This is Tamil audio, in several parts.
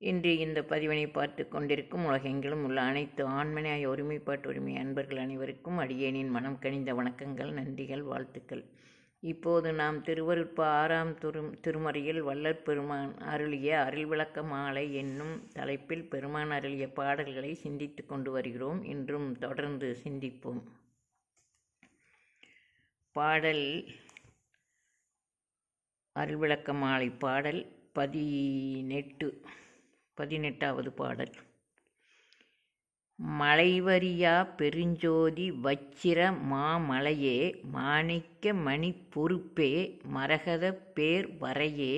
இன்று இந்த பதிவினை பார்த்து கொண்டிருக்கும் உலகெங்கிலும் உள்ள அனைத்து ஆண்மனையாய் ஒருமைப்பாட்டு உரிமை அன்பர்கள் அனைவருக்கும் அடியேனின் மனம் கனிந்த வணக்கங்கள் நன்றிகள் வாழ்த்துக்கள். இப்போது நாம் திருவருட்ப ஆறாம் திரு திருமறையில் வள்ளற் பெருமான் அருளிய அருள் விளக்க மாலை என்னும் தலைப்பில் பெருமான் அருளிய பாடல்களை சிந்தித்து கொண்டு வருகிறோம். இன்றும் தொடர்ந்து சிந்திப்போம். பாடல் அருள் விளக்க மாலை பாடல் பதினெட்டு. பதினெட்டாவது பாடல். மலைவரியா பெருஞ்சோதி வச்சிர மாமலையே மாணிக்க மணி பொறுப்பே மரகத பேர் வரையே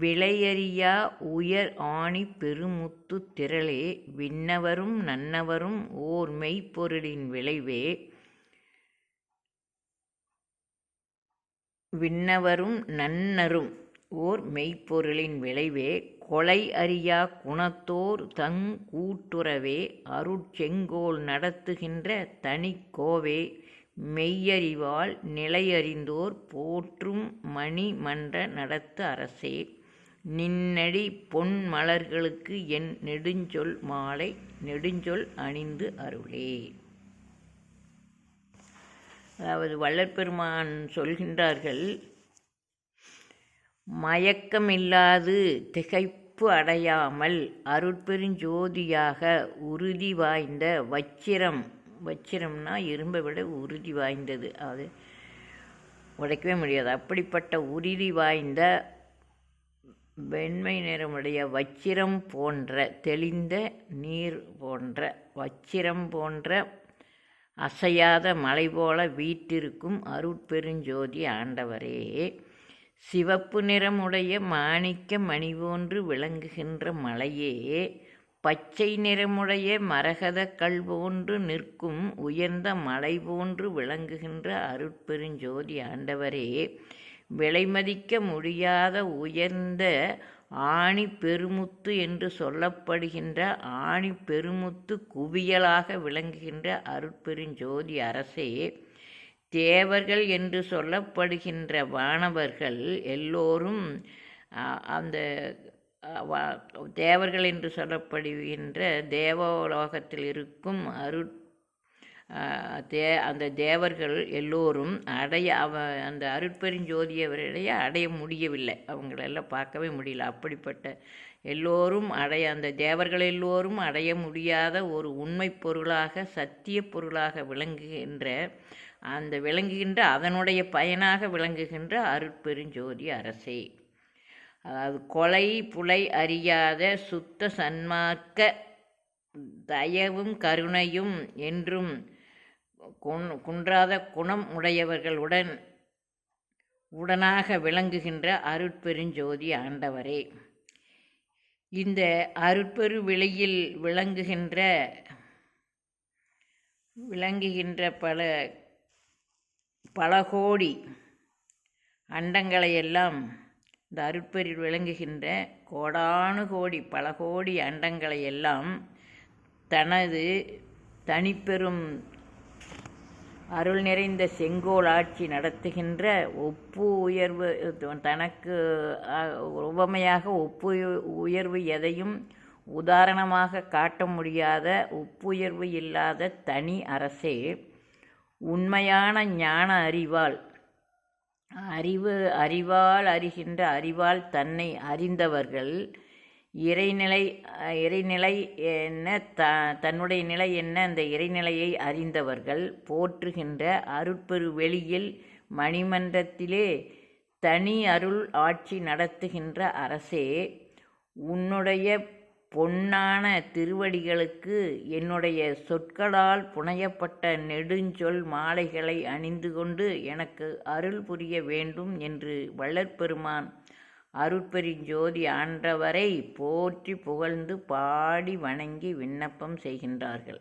விளையறியா உயர் ஆணி பெருமுத்து திரளே விண்ணவரும் நன்னவரும் ஓர் மெய்ப்பொருளின் விளைவே விண்ணவரும் நன்னரும் ஓர் மெய்ப்பொருளின் விளைவே கொலை அறியா குணத்தோர் தங் கூட்டுறவே அருட்செங்கோல் நடத்துகின்ற தனிக்கோவே மெய்யறிவால் நிலையறிந்தோர் போற்றும் மணி மன்ற நடத்து அரசே. நின்னடி பொன் மலர்களுக்கு என் நெடுஞ்சொல் மாலை நெடுஞ்சொல் அணிந்து அருளே. அதாவது வள்ளற்பெருமான் சொல்கின்றார்கள் மயக்கமில்லாது திகைப்பு அடையாமல் அருட்பெருஞ்சோதியாக உறுதி வாய்ந்த வச்சிரம். வச்சிரம்னா இரும்பை விட உறுதி வாய்ந்தது. அது உடைக்கவே முடியாது. அப்படிப்பட்ட உறுதி வாய்ந்த வெண்மை நிறமுடைய வச்சிரம் போன்ற தெளிந்த நீர் போன்ற வச்சிரம் போன்ற அசையாத மலை போல வீட்டிருக்கும் அருட்பெருஞ்சோதி ஆண்டவரே. சிவப்பு நிறமுடைய மாணிக்க மணி போன்று விளங்குகின்ற மலையே பச்சை நிறமுடைய மரகத கல் போன்று நிற்கும் உயர்ந்த மலை போன்று விளங்குகின்ற அருட்பெருஞ்சோதி ஆண்டவரே விலைமதிக்க முடியாத உயர்ந்த ஆணி பெருமுத்து என்று சொல்லப்படுகின்ற ஆணி பெருமுத்து குவியலாக விளங்குகின்ற அருட்பெருஞ்சோதி அரசே தேவர்கள் என்று சொல்லப்படுகின்ற வானவர்கள் எல்லோரும் அந்த தேவர்கள் என்று சொல்லப்படுகின்ற தேவலோகத்தில் இருக்கும் அருட் தே அந்த தேவர்கள் எல்லோரும் அடைய அவ அந்த அருட்பெருஞ்சோதியவரைய அடைய முடியவில்லை. அவங்களெல்லாம் பார்க்கவே முடியல. அப்படிப்பட்ட எல்லோரும் அடைய அந்த தேவர்கள் எல்லோரும் அடைய முடியாத ஒரு உண்மை பொருளாக சத்திய பொருளாக விளங்குகின்ற அந்த விளங்குகின்ற அதனுடைய பயனாக விளங்குகின்ற அருட்பெருஞ்சோதி அரசே. அதாவது கொலை புலை அறியாத சுத்த சன்மார்க்க தயவும் கருணையும் என்றும் குன்றாத குணம் உடையவர்களுடன் உடனாக விளங்குகின்ற அருட்பெருஞ்சோதி ஆண்டவரே. இந்த அருட்பெரு விலையில் விளங்குகின்ற விளங்குகின்ற பல பல கோடி அண்டங்களையெல்லாம் இந்த அருட்பெரில் விளங்குகின்ற கோடானு கோடி பல கோடி அண்டங்களை எல்லாம் தனது தனிப்பெரும் அருள் நிறைந்த செங்கோல் ஆட்சி நடத்துகின்ற ஒப்பு உயர்வு தனக்கு உவமையாக ஒப்பு உயர்வு எதையும் உதாரணமாக காட்ட முடியாத ஒப்புயர்வு இல்லாத தனி அரசே உண்மையான ஞான அறிவால் அறிவு அறிவால் அறிகின்ற அறிவால் தன்னை அறிந்தவர்கள் இறைநிலை இறைநிலை என்ன த தன்னுடைய நிலை என்ன அந்த இறைநிலையை அறிந்தவர்கள் போற்றுகின்ற அருட்பெரு வெளியில் மணிமன்றத்திலே தனி அருள் ஆட்சி நடத்துகின்ற அரசே உன்னுடைய பொன்னான திருவடிகளுக்கு என்னுடைய சொற்களால் புனையப்பட்ட நெடுஞ்சொல் மாலைகளை அணிந்து கொண்டு எனக்கு அருள் புரிய வேண்டும் என்று வள்ளற்பெருமான் அருட்பெருஞ்சோதி ஆண்டவரை போற்றி புகழ்ந்து பாடி வணங்கி விண்ணப்பம் செய்கின்றார்கள்.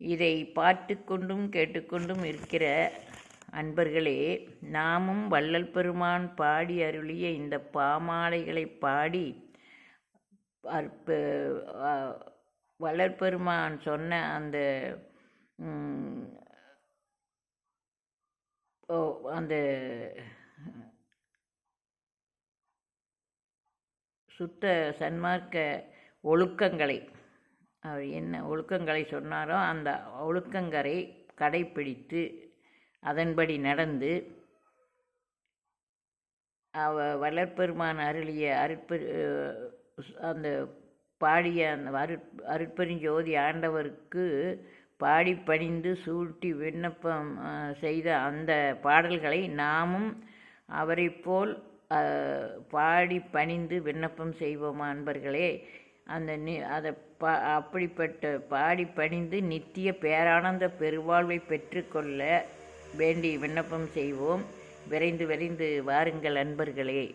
இதை பார்த்து கொண்டும் கேட்டுக்கொண்டும் இருக்கிற அன்பர்களே நாமும் வள்ளல் பெருமான் பாடி அருளிய இந்த பாமாலைகளை பாடி வளர்பெருமான் வள்ளற்பெருமான் சொன்ன அந்த அந்த சுத்த சன்மார்க்க ஒழுக்கங்களை அவர் என்ன ஒழுக்கங்களை சொன்னாரோ அந்த ஒழுக்கங்களை கடைப்பிடித்து அதன்படி நடந்து அவ வளர்ப்பெருமான் அருளிய அருட்பெரு அந்த பாடிய அந்த அரு அருட்பெருஞ்சோதி ஆண்டவருக்கு பாடி பணிந்து சூட்டி விண்ணப்பம் செய்த அந்த பாடல்களை நாமும் அவரைப் போல் பாடி பணிந்து விண்ணப்பம் செய்வோம் அன்பர்களே? அந்த நி அதை பா அப்படிப்பட்ட பாடி பணிந்து நித்திய பேரானந்த பெருவாழ்வை பெற்றுக்கொள்ள வேண்டி விண்ணப்பம் செய்வோம். விரைந்து விரைந்து வாருங்கள் அன்பர்களே.